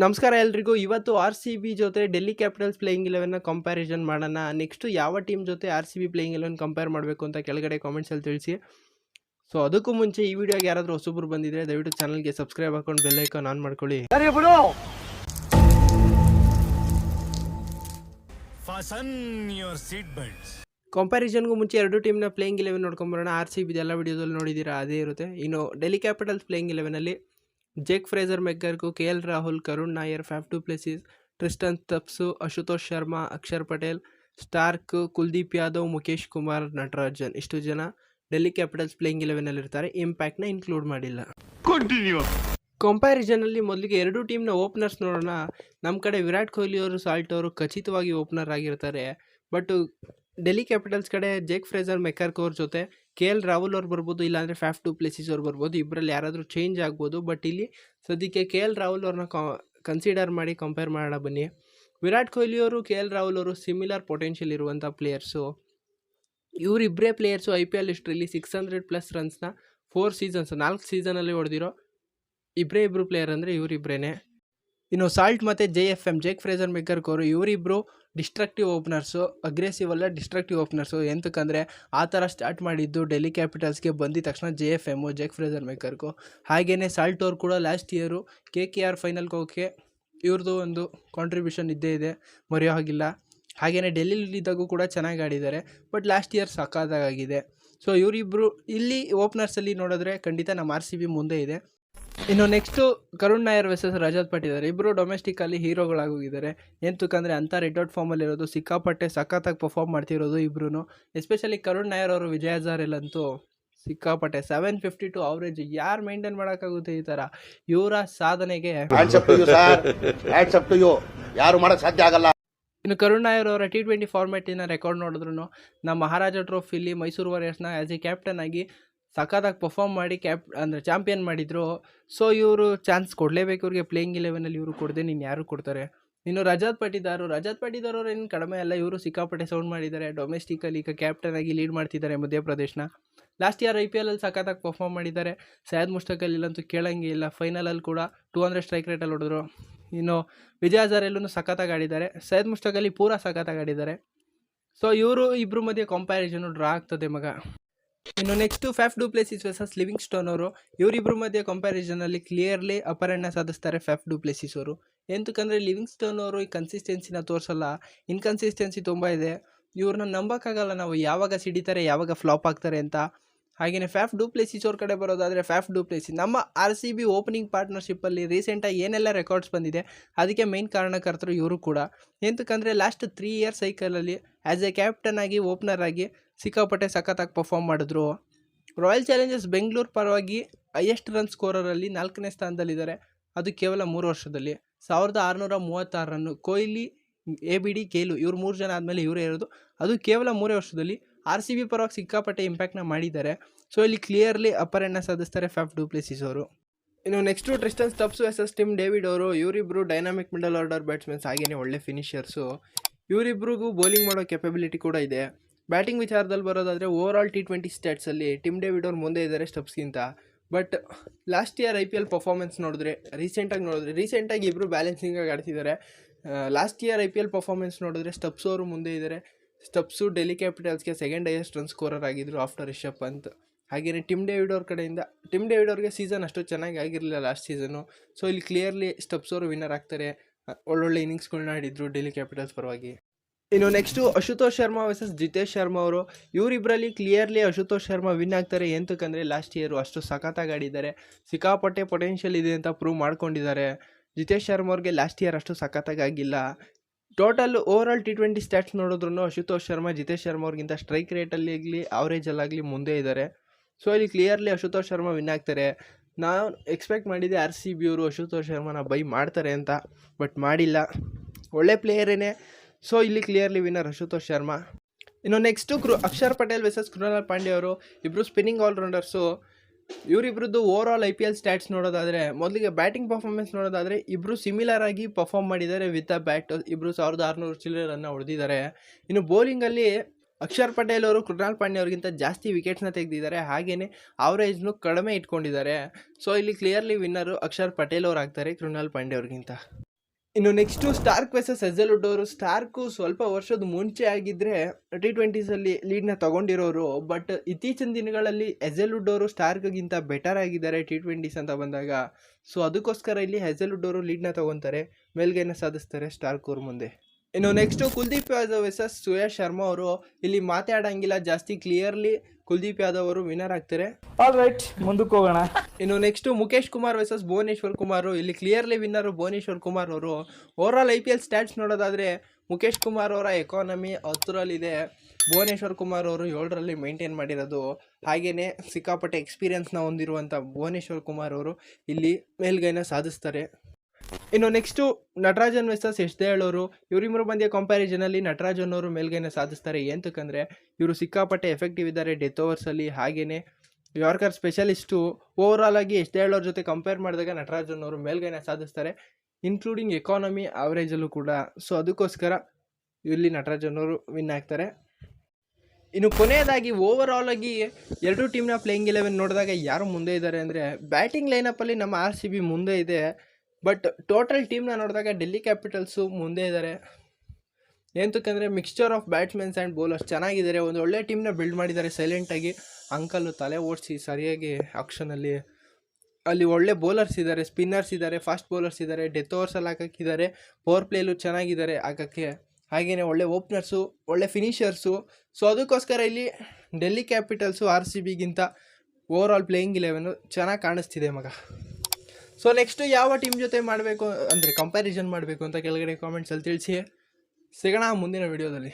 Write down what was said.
ನಮಸ್ಕಾರ ಎಲ್ರಿಗೂ. ಇವತ್ತು ಆರ್ ಸಿ ಬಿ ಜೊತೆ ಡೆಲ್ಲಿ ಕ್ಯಾಪಿಟಲ್ಸ್ ಪ್ಲೇಯಿಂಗ್ ಇಲೆವೆನ್ನ ಕಂಪ್ಯಾರಿಸನ್ ಮಾಡೋಣ. ನೆಕ್ಸ್ಟು ಯಾವ ಟೀಮ್ ಜೊತೆ R C B playing eleven compare ಮಾಡಬೇಕು ಅಂತ ಕೆಳಗಡೆ ಕಾಮೆಂಟ್ಸಲ್ಲಿ ತಿಳಿಸಿ. ಸೊ ಅದಕ್ಕೂ ಮುಂಚೆ ಈ ವಿಡಿಯೋಗೆ ಯಾರಾದರೂ ಹೊಸಬ್ರು ಬಂದಿದ್ರೆ ದಯವಿಟ್ಟು ಚಾನಲ್ಗೆ ಸಬ್ಸ್ಕ್ರೈಬ್ ಹಾಕೊಂಡು ಬೆಲ್ ಐಕಾನ್ ಆನ್ ಮಾಡ್ಕೊಳ್ಳಿ. ಕಂಪ್ಯಾರಿಸನ್ಗೂ ಮುಂಚೆ ಎರಡು ಟೀಮ್ನ ಪ್ಲೇಯಿಂಗ್ ಇಲೆವೆನ್ ನೋಡ್ಕೊಂಬರೋಣ ಆರ್ ಸಿ ಬಿ ಎಲ್ಲ ವಿಡಿಯೋದಲ್ಲಿ ನೋಡಿದ್ದೀರಾ ಅದೇ ಇರುತ್ತೆ. ಇನ್ನು ಡೆಲ್ಲಿ ಕ್ಯಾಪಿಟಲ್ಸ್ ಪ್ಲೇಯಿಂಗ್ ಇಲೆವೆನಲ್ಲಿ Jake Fraser ಮೆಗ್ಗರ್ಗು K L Rahul Karun Nair Faf du Plessis Tristan Stubbs Ashutosh Sharma Axar Patel Starc Kuldeep Yadav Mukesh Kumar Natarajan ಇಷ್ಟು ಜನ ಡೆಲ್ಲಿ ಕ್ಯಾಪಿಟಲ್ಸ್ ಪ್ಲೇಯಿಂಗ್ ಇಲೆವೆನಲ್ಲಿ ಇರ್ತಾರೆ. ಇಂಪ್ಯಾಕ್ಟ್ನ ಇನ್ಕ್ಲೂಡ್ ಮಾಡಿಲ್ಲ. ಕಂಪ್ಯಾರಿಸನಲ್ಲಿ ಮೊದಲಿಗೆ ಎರಡು ಟೀಮ್ನ ಓಪನರ್ಸ್ ನೋಡೋಣ. ನಮ್ಮ ಕಡೆ ವಿರಾಟ್ ಕೊಹ್ಲಿ ಅವರು ಸಾಲ್ಟ್ ಅವರು ಖಚಿತವಾಗಿ ಓಪನರ್ ಆಗಿರ್ತಾರೆ. ಬಟ್ ಡೆಲ್ಲಿ ಕ್ಯಾಪಿಟಲ್ಸ್ ಕಡೆ ಜೇಕ್ ಫ್ರೇಜರ್ ಮೆಕರ್ಕ್ ಅವ್ರ ಜೊತೆ ಕೆ ಎಲ್ ರಾಹುಲ್ ಅವ್ರು ಬರ್ಬೋದು, ಇಲ್ಲಾಂದರೆ ಫ್ಯಾಫ್ ಟು ಪ್ಲೇಸಿಸ್ ಅವ್ರು ಬರ್ಬೋದು ಇಬ್ಬರಲ್ಲಿ ಯಾರಾದರೂ ಚೇಂಜ್ ಆಗ್ಬೋದು ಬಟ್ ಇಲ್ಲಿ ಸದ್ಯಕ್ಕೆ ಕೆ ಎಲ್ ರಾಹುಲ್ ಅವ್ರನ್ನ ಕನ್ಸಿಡರ್ ಮಾಡಿ ಕಂಪೇರ್ ಮಾಡೋಣ ಬನ್ನಿ. ವಿರಾಟ್ ಕೊಹ್ಲಿ ಅವರು, ಕೆ ಎಲ್ ರಾಹುಲ್ ಅವರು ಸಿಮಿಲರ್ ಪೊಟೆನ್ಷಿಯಲ್ ಇರುವಂಥ ಪ್ಲೇಯರ್ಸು ಇವರಿಬ್ಬರೇ ಪ್ಲೇಯರ್ಸು ಐ ಪಿ ಎಲ್ ಹಿಸ್ಟ್ರಿಲಿ ಸಿಕ್ಸ್ ಹಂಡ್ರೆಡ್ ಪ್ಲಸ್ ರನ್ಸ್ನ ಫೋರ್ ಸೀಸನ್ಸ್ ನಾಲ್ಕು ಸೀಸನಲ್ಲಿ ಹೊಡೆದಿರೋ ಇಬ್ಬರೇ ಇಬ್ಬರು ಪ್ಲೇಯರ್ ಅಂದರೆ ಇವರಿಬ್ಬರೇ ಇನ್ನು ಸಾಲ್ಟ್ ಮತ್ತು J F M Jake Fraser McGurk ಅವರು ಇವರಿಬ್ಬರು ಡಿಸ್ಟ್ರಕ್ಟಿವ್ ಓಪನರ್ಸು ಅಗ್ರೆಸಿವ್ ಅಲ್ಲ ಡಿಸ್ಟ್ರಕ್ಟಿವ್ ಓಪನರ್ಸು ಎಂತಕ್ಕಂದರೆ ಆ ಥರ ಸ್ಟಾರ್ಟ್ ಮಾಡಿದ್ದು ಡೆಲ್ಲಿ ಕ್ಯಾಪಿಟಲ್ಸ್ಗೆ ಬಂದಿದ ತಕ್ಷಣ J F M Jake Fraser McGurk ಹಾಗೆಯೇ ಸಾಲ್ಟ್ ಅವ್ರು ಕೂಡ last year K K R ಫೈನಲ್ಗೆ ಹೋಗೋಕ್ಕೆ ಇವ್ರದ್ದು ಒಂದು ಕಾಂಟ್ರಿಬ್ಯೂಷನ್ ಇದ್ದೇ ಇದೆ, ಮರೆಯೋ ಹಾಗಿಲ್ಲ. ಹಾಗೆಯೇ ಡೆಲ್ಲಿಲಿದ್ದಾಗೂ ಕೂಡ ಚೆನ್ನಾಗಿ ಆಡಿದ್ದಾರೆ ಬಟ್ ಲಾಸ್ಟ್ ಇಯರ್ ಸಖತ್ತಾಗಿದೆ ಸೊ ಇವರಿಬ್ಬರು ಇಲ್ಲಿ ಓಪನರ್ಸಲ್ಲಿ ನೋಡಿದ್ರೆ ಖಂಡಿತ ನಮ್ಮ ಆರ್ ಸಿ ಬಿ ಮುಂದೆ ಇದೆ. ಇನ್ನು ನೆಕ್ಸ್ಟ್ ಕರುಣ್ ನಾಯರ್ ವರ್ಸಸ್ ರಜತ್ ಪಟ್ ಇಬ್ಬರು ಡೊಮೆಸ್ಟಿಕ್ ಅಲ್ಲಿ ಹೀರೋಗಳಾಗೋಗಿದ್ದಾರೆ ಎಂತಕ್ಕಂದ್ರೆ ಅಂತ ರೆಡ್ ಔಟ್ ಫಾರ್ಮಲ್ಲಿ ಇರೋದು ಸಿಕ್ಕಾಪಟ್ಟೆ ಸಖತ್ತಾಗಿ ಪರ್ಫಾರ್ಮ್ ಮಾಡ್ತಿರೋದು ಇಬ್ರು ಎಸ್ಪೆಷಲಿ ಕರುಣ್ ನಾಯರ್ ಅವರು ವಿಜಯ ಹಜಾರೆಲ್ಲಂತೂ ಸಿಕ್ಕಾಪಟ್ಟೆ ಸೆವೆನ್ ಫಿಫ್ಟಿ ಟು ಅವರೇಜ್ ಯಾರು ಮೇಂಟೈನ್ ಮಾಡೋಕ್ಕಾಗುತ್ತೆ ಈ ತರ? ಇವರ ಸಾಧನೆಗೆ ಯಾರು ಮಾಡಕ್ ಸಾಧ್ಯ ಆಗಲ್ಲ. ಇನ್ನು ಕರುಣ್ ನಾಯರ್ ಅವರ ಟಿ ಟ್ವೆಂಟಿ ಫಾರ್ಮೆಟಿನ ರೆಕಾರ್ಡ್ ನೋಡಿದ್ರು ನಮ್ಮ ಮಹಾರಾಜ ಟ್ರೋಫಿಲಿ ಮೈಸೂರು ವಾರಿಯರ್ಸ್ನ ಆ್ಯಸ್ ಎ ಕ್ಯಾಪ್ಟನ್ ಆಗಿ ಸಖತ್ತಾಗಿ ಪರ್ಫಾರ್ಮ್ ಮಾಡಿ ಕ್ಯಾಪ್ ಅಂದರೆ ಚಾಂಪಿಯನ್ ಮಾಡಿದರು. ಸೊ ಇವರು ಚಾನ್ಸ್ ಕೊಡಲೇಬೇಕು ಇವ್ರಿಗೆ. ಪ್ಲೇಯಿಂಗ್ ಇಲೆವೆನಲ್ಲಿ ಇವರು ಕೊಡದೆ, ನೀನು ಯಾರು ಕೊಡ್ತಾರೆ? ಇನ್ನು ರಜಾತ್ ಪಟಿದಾರು ರಜಾತ್ ಪಟಿದಾರ್ ಅವ್ರು ಏನು ಕಡಿಮೆ ಅಲ್ಲ, ಇವರು ಸಿಕ್ಕಾಪಟ್ಟೆ ಸೌಂಡ್ ಮಾಡಿದ್ದಾರೆ. ಡೊಮೆಸ್ಟಿಕಲ್ಲಿ ಈಗ ಕ್ಯಾಪ್ಟನ್ ಆಗಿ ಲೀಡ್ ಮಾಡ್ತಿದ್ದಾರೆ ಮಧ್ಯಪ್ರದೇಶನ. ಲಾಸ್ಟ್ ಇಯರ್ ಐ ಪಿ ಎಲಲ್ಲಿ ಸಖತ್ತಾಗಿ ಪರ್ಫಾರ್ಮ್ ಮಾಡಿದ್ದಾರೆ. ಸೈಯದ್ ಮುಷ್ಟಕಲ್ಲಿಲ್ಲಂತೂ ಕೇಳಂಗೆ ಇಲ್ಲ. ಫೈನಲಲ್ಲಿ ಕೂಡ ಟೂ ಹಂಡ್ರೆಡ್ ಸ್ಟ್ರೈಕ್ ರೇಟಲ್ಲಿ ಹೊಡೆದ್ರು. ಇನ್ನು ವಿಜಯ ಹಜಾರೆಲ್ಲೂ ಸಖತ್ತಾಗಿ ಆಡಿದ್ದಾರೆ. ಸೈಯದ್ ಮುಷ್ಟಕಲ್ಲಿ ಪೂರಾ ಸಖತ್ತಾಗಿ ಆಡಿದ್ದಾರೆ. ಸೊ ಇವರು ಇಬ್ಬರು ಮಧ್ಯೆ ಕಂಪ್ಯಾರಿಸನ್ ಡ್ರಾ ಆಗ್ತದೆ ಮಗ. ಇನ್ನು next Faf du Plessis versus Livingstone ಅವರು ಇವರಿಬ್ಬರ ಮಧ್ಯೆ ಕಂಪ್ಯಾರಿಸನಲ್ಲಿ ಕ್ಲಿಯರ್ಲಿ ಅಪರಣ್ಣ ಸಾಧಿಸ್ತಾರೆ ಫ್ಯಾಫ್ ಡೂ ಪ್ಲೇಸಿಸ್ ಅವರು. ಎಂತಕಂದ್ರೆ ಲಿವಿಂಗ್ ಸ್ಟೋನ್ ಅವರು ಈ ಕನ್ಸಿಸ್ಟೆನ್ಸಿನ ತೋರಿಸಲ್ಲ ಇನ್ಕನ್ಸಿಸ್ಟೆನ್ಸಿ ತುಂಬ ಇದೆ. ಇವ್ರನ್ನ ನಂಬಕ್ಕಾಗಲ್ಲ ನಾವು ಯಾವಾಗ ಸಿಡಿತಾರೆ, ಯಾವಾಗ ಫ್ಲಾಪ್ ಆಗ್ತಾರೆ ಅಂತ. ಹಾಗೆಯೇ ಫ್ಯಾಫ್ ಡೂ ಪ್ಲೇಸಿಸ್ ಅವ್ರ ಕಡೆ ಬರೋದಾದರೆ ಫ್ಯಾಫ್ ಡೂ ಪ್ಲೇಸಿಸ್ ನಮ್ಮ ಆರ್ ಸಿ ಬಿ ಓಪನಿಂಗ್ ಪಾರ್ಟ್ನರ್ಶಿಪ್ಪಲ್ಲಿ ರೀಸೆಂಟಾಗಿ ಏನೆಲ್ಲ ರೆಕಾರ್ಡ್ಸ್ ಬಂದಿದೆ, ಅದಕ್ಕೆ ಮೈನ್ ಕಾರಣಕರ್ತರು ಇವರು ಕೂಡ. ಎಂತಕ್ಕಂದರೆ ಲಾಸ್ಟ್ ತ್ರೀ ಇಯರ್ ಸೈಕಲಲ್ಲಿ ಆ್ಯಸ್ ಎ ಕ್ಯಾಪ್ಟನ್ ಆಗಿ ಓಪನರ್ ಆಗಿ ಸಿಕ್ಕಾಪಟ್ಟೆ ಸಖತ್ತಾಗಿ ಪರ್ಫಾರ್ಮ್ ಮಾಡಿದ್ರು. ರಾಯಲ್ ಚಾಲೆಂಜರ್ಸ್ ಬೆಂಗಳೂರು ಪರವಾಗಿ ಹೈಯೆಸ್ಟ್ ರನ್ ಸ್ಕೋರರಲ್ಲಿ ನಾಲ್ಕನೇ ಸ್ಥಾನದಲ್ಲಿದ್ದಾರೆ. ಅದು ಕೇವಲ ಮೂರು ವರ್ಷದಲ್ಲಿ. ಸಾವಿರದ ಆರುನೂರ ಮೂವತ್ತಾರು run Kohli, A B D, Gayle ಇವ್ರು ಮೂರು ಜನ ಆದಮೇಲೆ ಇವರೇ ಇರೋದು. ಅದು ಕೇವಲ ಮೂರೇ ವರ್ಷದಲ್ಲಿ ಆರ್ ಸಿ ಬಿ ಪರವಾಗಿ ಸಿಕ್ಕಾಪಟ್ಟೆ ಇಂಪ್ಯಾಕ್ಟ್ನ ಮಾಡಿದ್ದಾರೆ. ಸೊ ಇಲ್ಲಿ ಕ್ಲಿಯರ್ಲಿ ಅಪರಣ್ಣ ಸಾಧಿಸ್ತಾರೆ ಫ್ಯಾಫ್ ಪ್ಲೇಸಿಸ್ ಅವರು. ಇನ್ನು next Tristan Stubbs S S Tim David ಅವರು ಇವರಿಬ್ಬರು ಡೈನಾಮಿಕ್ ಮಿಡಲ್ ಆರ್ಡರ್ ಬ್ಯಾಟ್ಸ್ಮನ್ಸ್ ಹಾಗೆಯೇ ಒಳ್ಳೆ ಫಿನಿಷರ್ಸು ಇವರಿಬ್ರಿಗೂ ಬೌಲಿಂಗ್ ಮಾಡೋ ಕೆಪಬಿಲಿಟಿ ಕೂಡ ಇದೆ. ಬ್ಯಾಟಿಂಗ್ ವಿಚಾರದಲ್ಲಿ ಬರೋದಾದರೆ ಓವರ್ ಆಲ್ ಟಿ ಟ್ವೆಂಟಿ ಸ್ಟೇಟ್ಸಲ್ಲಿ ಟಿಮ್ ಡೇವಿಡ್ ಅವ್ರು ಮುಂದೆ ಇದ್ದಾರೆ ಸ್ಟೆಪ್ಸ್ಗಿಂತ. But last year I P L performance ನೋಡಿದ್ರೆ ರೀಸೆಂಟಾಗಿ ನೋಡಿದ್ರೆ ರೀಸೆಂಟಾಗಿ ಇಬ್ಬರು ಬ್ಯಾಲೆನ್ಸಿಂಗಾಗಿ ಆಡ್ತಿದ್ದಾರೆ last year I P L performance ನೋಡಿದ್ರೆ ಸ್ಟೆಪ್ಸ್ ಅವರು ಮುಂದೆ ಇದ್ದಾರೆ ಸ್ಟೆಪ್ಸು ಡೆಲ್ಲಿ ಕ್ಯಾಪಿಟಲ್ಸ್ಗೆ ಸೆಕೆಂಡ್ ಹೈಯೆಸ್ಟ್ ರನ್ ಸ್ಕೋರರ್ ಆಗಿದ್ರು ಆಫ್ಟರ್ ರಿಷಬ್ ಪಂತ್. ಹಾಗೆಯೇ ಟಿಮ್ ಡೇವಿಡ್ ಅವ್ರ ಕಡೆಯಿಂದ ಟಿಮ್ ಡೇವಿಡ್ ಅವ್ರಿಗೆ ಸೀಸನ್ ಅಷ್ಟು ಚೆನ್ನಾಗಿ ಆಗಿರಲಿಲ್ಲ ಲಾಸ್ಟ್ ಸೀಸನು ಸೊ ಇಲ್ಲಿ ಕ್ಲಿಯರ್ಲಿ ಸ್ಟೆಪ್ಸ್ ಅವರು ವಿನ್ನರ್ ಆಗ್ತಾರೆ. ಒಳ್ಳೊಳ್ಳೆ ಇನ್ನಿಂಗ್ಸ್ಗಳನ್ನ ಆಡಿದ್ರು ಡೆಲ್ಲಿ ಕ್ಯಾಪಿಟಲ್ಸ್ ಪರವಾಗಿ. ಇನ್ನು ನೆಕ್ಸ್ಟು ಅಶುತೋಷ್ ಶರ್ಮಾ ವರ್ಸಸ್ ಜಿತೇಶ್ ಶರ್ಮಾ ಅವರು ಇವರಿಬ್ಬರಲ್ಲಿ ಕ್ಲಿಯರ್ಲಿ ಅಶುತೋಷ್ ಶರ್ಮಾ ವಿನ್ ಆಗ್ತಾರೆ. ಎಂತಕ್ಕಂದರೆ ಲಾಸ್ಟ್ ಇಯರು ಅಷ್ಟು ಸಖತ್ತಾಗಿ ಆಡಿದ್ದಾರೆ. ಸಿಕ್ಕಾಪಟ್ಟೆ ಪೊಟೆನ್ಷಿಯಲ್ ಇದೆ ಅಂತ ಪ್ರೂವ್ ಮಾಡ್ಕೊಂಡಿದ್ದಾರೆ. ಜಿತೇಶ್ ಶರ್ಮಾ ಅವ್ರಿಗೆ ಲಾಸ್ಟ್ ಇಯರ್ ಅಷ್ಟು ಸಖತ್ತಾಗಿ ಆಗಿಲ್ಲ. Total overall T twenty stats ನೋಡಿದ್ರು ಅಶುತೋಷ್ ಶರ್ಮಾ ಜಿತೇಶ್ ಶರ್ಮಾ ಅವ್ರಿಗಿಂತ ಸ್ಟ್ರೈಕ್ ರೇಟಲ್ಲಿ ಆಗಲಿ ಆವ್ರೇಜಲ್ಲಾಗಲಿ ಮುಂದೆ ಇದ್ದಾರೆ. ಸೊ ಇಲ್ಲಿ ಕ್ಲಿಯರ್ಲಿ ಅಶುತೋಷ್ ಶರ್ಮಾ ವಿನ್ ಆಗ್ತಾರೆ. ನಾನು ಎಕ್ಸ್ಪೆಕ್ಟ್ ಮಾಡಿದ್ದೆ ಆರ್ ಸಿ ಬಿ ಅವರು ಅಶುತೋಷ್ ಶರ್ಮಾನ ಬೈ ಮಾಡ್ತಾರೆ ಅಂತ ಬಟ್ ಮಾಡಿಲ್ಲ. ಒಳ್ಳೆ ಪ್ಲೇಯರೇನೆ ಸೊ ಇಲ್ಲಿ ಕ್ಲಿಯರ್ಲಿ ವಿನ್ನರ್ ಅಶುತೋಷ್ ಶರ್ಮಾ ಇನ್ನು ನೆಕ್ಸ್ಟು ಕೃ ಅಕ್ಷರ್ ಪಟೇಲ್ ವೆಸಸ್ ಕೃಣಾಲ್ ಪಾಂಡೆ ಅವರು ಇಬ್ಬರು spinning allrounders ಇವರಿಬ್ರದ್ದು overall I P L stats ನೋಡೋದಾದರೆ, ಮೊದಲಿಗೆ ಬ್ಯಾಟಿಂಗ್ ಪರ್ಫಾರ್ಮೆನ್ಸ್ ನೋಡೋದಾದರೆ ಇಬ್ಬರು ಸಿಮಿಲರ್ ಆಗಿ ಪರ್ಫಾರ್ಮ್ ಮಾಡಿದ್ದಾರೆ ವಿತ್ ಅ ಬ್ಯಾಟ್ ಇಬ್ಬರು ಸಾವಿರದ ಆರುನೂರು ಚಿಲ್ಲರೆ ರನ್ನ ಹೊಡೆದಿದ್ದಾರೆ. ಇನ್ನು ಬೌಲಿಂಗಲ್ಲಿ ಅಕ್ಷರ್ ಪಟೇಲ್ ಅವರು ಕೃಣಾಲ್ ಪಾಂಡೆ ಅವ್ರಿಗಿಂತ ಜಾಸ್ತಿ ವಿಕೆಟ್ಸ್ನ ತೆಗೆದಿದ್ದಾರೆ. ಹಾಗೆಯೇ ಅವರೇಜ್ನು ಕಡಿಮೆ ಇಟ್ಕೊಂಡಿದ್ದಾರೆ. ಸೊ ಇಲ್ಲಿ ಕ್ಲಿಯರ್ಲಿ ವಿನ್ನರು ಅಕ್ಷರ್ ಪಟೇಲ್ ಅವ್ರು ಆಗ್ತಾರೆ ಕೃಣಾಲ್ ಪಾಂಡೆ ಅವ್ರಿಗಿಂತ. ಇನ್ನು ನೆಕ್ಸ್ಟು ಸ್ಟಾರ್ಕ್ ವರ್ಸಸ್ ಹೆಸಲ್ವುಡ್ ಅವರು ಸ್ಟಾರ್ಕು ಸ್ವಲ್ಪ ವರ್ಷದ ಮುಂಚೆ ಆಗಿದ್ದರೆ ಟಿ ಟ್ವೆಂಟೀಸಲ್ಲಿ ಲೀಡ್ನ ತಗೊಂಡಿರೋರು ಬಟ್ ಇತ್ತೀಚಿನ ದಿನಗಳಲ್ಲಿ ಹೆಸಲ್ವುಡ್ ಅವರು ಸ್ಟಾರ್ಕ್ಗಿಂತ ಬೆಟರ್ ಆಗಿದ್ದಾರೆ ಟಿ ಟ್ವೆಂಟೀಸ್ ಅಂತ ಬಂದಾಗ. ಸೊ ಅದಕ್ಕೋಸ್ಕರ ಇಲ್ಲಿ ಹೆಸಲ್ವುಡ್ ಅವರು ಲೀಡ್ನ ತೊಗೊತಾರೆ, ಮೇಲ್ಗೈನ ಸಾಧಿಸ್ತಾರೆ ಸ್ಟಾರ್ಕ್ ಅವ್ರ ಮುಂದೆ. ಇನ್ನು ನೆಕ್ಸ್ಟು ಕುಲ್ದೀಪ್ ಯಾದವ್ ವರ್ಸಸ್ ಸುಯಾ ಶರ್ಮಾ ಅವರು, ಇಲ್ಲಿ ಮಾತಾಡೋಂಗಿಲ್ಲ ಜಾಸ್ತಿ ಕ್ಲಿಯರ್ಲಿ ಕುಲ್ದೀಪ್ ಯಾದವ್ ಅವರು ವಿನ್ನರ್ ಆಗ್ತಾರೆ. ಆಲ್ ರೈಟ್ ಮುಂದಕ್ಕೆ ಹೋಗೋಣ. ಇನ್ನು ನೆಕ್ಸ್ಟ್ ಮುಖೇಶ್ ಕುಮಾರ್ ವರ್ಸಸ್ ಭುವನೇಶ್ವರ್ ಕುಮಾರ್. ಇಲ್ಲಿ ಕ್ಲಿಯರ್ಲಿ ವಿನ್ನರ್ ಭುವನೇಶ್ವರ್ ಕುಮಾರ್ ಅವರು. Overall I P L stats ನೋಡೋದಾದ್ರೆ ಮುಖೇಶ್ ಕುಮಾರ್ ಅವರ ಎಕಾನಮಿ ಹತ್ತರಲ್ಲಿದೆ. ಭುವನೇಶ್ವರ್ ಕುಮಾರ್ ಅವರು ಏಳರಲ್ಲಿ ಮೇಂಟೈನ್ ಮಾಡಿರೋದು. ಹಾಗೆಯೇ ಸಿಕ್ಕಾಪಟ್ಟೆ ಎಕ್ಸ್ಪೀರಿಯನ್ಸ್ನ ಹೊಂದಿರುವಂಥ ಭುವನೇಶ್ವರ್ ಕುಮಾರ್ ಅವರು ಇಲ್ಲಿ ಮೇಲ್ಗೈನ ಸಾಧಿಸ್ತಾರೆ. ಇನ್ನು ನೆಕ್ಸ್ಟು ನಟರಾಜನ್ ವೆಸಸ್ ಎಷ್ಟೇ ಹೇಳೋರು ಇವರಿಬ್ಬರು ಬಂದಿಯ ಕಂಪ್ಯಾರಿಸನಲ್ಲಿ ನಟರಾಜನ್ ಅವರು ಮೇಲ್ಗೈನ ಸಾಧಿಸ್ತಾರೆ. ಏಂತಕ್ಕಂದರೆ ಇವರು ಸಿಕ್ಕಾಪಟ್ಟೆ ಎಫೆಕ್ಟಿವ್ ಇದ್ದಾರೆ ಡೆತ್ ಓವರ್ಸಲ್ಲಿ ಹಾಗೆಯೇ ಯಾರ್ಕರ್ ಸ್ಪೆಷಲಿಸ್ಟು ಓವರಾಲ್ ಆಗಿ ಎಷ್ಟೇ ಹೇಳೋರ ಜೊತೆ ಕಂಪೇರ್ ಮಾಡಿದಾಗ ನಟರಾಜನ್ ಅವರು ಮೇಲ್ಗೈನ ಸಾಧಿಸ್ತಾರೆ ಇನ್ಕ್ಲೂಡಿಂಗ್ ಎಕಾನಮಿ ಆವ್ರೇಜಲ್ಲೂ ಕೂಡ. ಸೊ ಅದಕ್ಕೋಸ್ಕರ ಇಲ್ಲಿ ನಟರಾಜನ್ ಅವರು ವಿನ್ ಆಗ್ತಾರೆ. ಇನ್ನು ಕೊನೆಯದಾಗಿ ಓವರ್ ಆಗಿ ಎರಡು ಟೀಮ್ನ ಪ್ಲೇಯಿಂಗ್ ಇಲೆವೆನ್ ನೋಡಿದಾಗ ಯಾರು ಮುಂದೆ ಇದ್ದಾರೆ ಅಂದರೆ ಬ್ಯಾಟಿಂಗ್ ಲೈನಪ್ಪಲ್ಲಿ ನಮ್ಮ ಆರ್ ಸಿ ಬಿ ಮುಂದೆ ಇದೆ. ಬಟ್ ಟೋಟಲ್ ಟೀಮ್ನ ನೋಡಿದಾಗ ಡೆಲ್ಲಿ ಕ್ಯಾಪಿಟಲ್ಸು ಮುಂದೆ ಇದ್ದಾರೆ ಏನಂತಕ್ಕಂದರೆ mixture of batsmen and bowlers ಚೆನ್ನಾಗಿದ್ದಾರೆ ಒಂದು ಒಳ್ಳೆ ಟೀಮ್ನ ಬಿಲ್ಡ್ ಮಾಡಿದ್ದಾರೆ ಸೈಲೆಂಟಾಗಿ ಅಂಕಲ್ ತಲೆ ಓಡಿಸಿ ಸರಿಯಾಗಿ ಆಕ್ಷನಲ್ಲಿ ಅಲ್ಲಿ. ಒಳ್ಳೆ ಬೌಲರ್ಸ್ ಇದ್ದಾರೆ ಸ್ಪಿನ್ನರ್ಸ್ ಇದ್ದಾರೆ ಫಾಸ್ಟ್ ಬೌಲರ್ಸ್ ಇದ್ದಾರೆ ಡೆತ್ ಓವರ್ಸಲ್ಲಿ ಹಾಕಕ್ಕಿದ್ದಾರೆ ಪವರ್ ಪ್ಲೇಲು ಚೆನ್ನಾಗಿದ್ದಾರೆ ಹಾಕೋಕ್ಕೆ. ಹಾಗೆಯೇ ಒಳ್ಳೆ ಓಪ್ನರ್ಸು ಒಳ್ಳೆ ಫಿನಿಷರ್ಸು ಸೊ ಅದಕ್ಕೋಸ್ಕರ ಇಲ್ಲಿ ಡೆಲ್ಲಿ ಕ್ಯಾಪಿಟಲ್ಸು ಆರ್ ಸಿ ಬಿಗಿಂತ ಓವರ್ ಆಲ್ ಪ್ಲೇಯಿಂಗ್ ಇಲೆವೆನು ಚೆನ್ನಾಗಿ ಕಾಣಿಸ್ತಿದೆ ಮಗ. ಸೊ ನೆಕ್ಸ್ಟ್ ಯಾವ ಟೀಮ್ ಜೊತೆ ಮಾಡಬೇಕು ಅಂದರೆ ಕಂಪ್ಯಾರಿಸನ್ ಮಾಡಬೇಕು ಅಂತ ಕೆಳಗಡೆ ಕಾಮೆಂಟ್ಸಲ್ಲಿ ತಿಳಿಸಿ. ಸಿಗೋಣ ಮುಂದಿನ ವಿಡಿಯೋದಲ್ಲಿ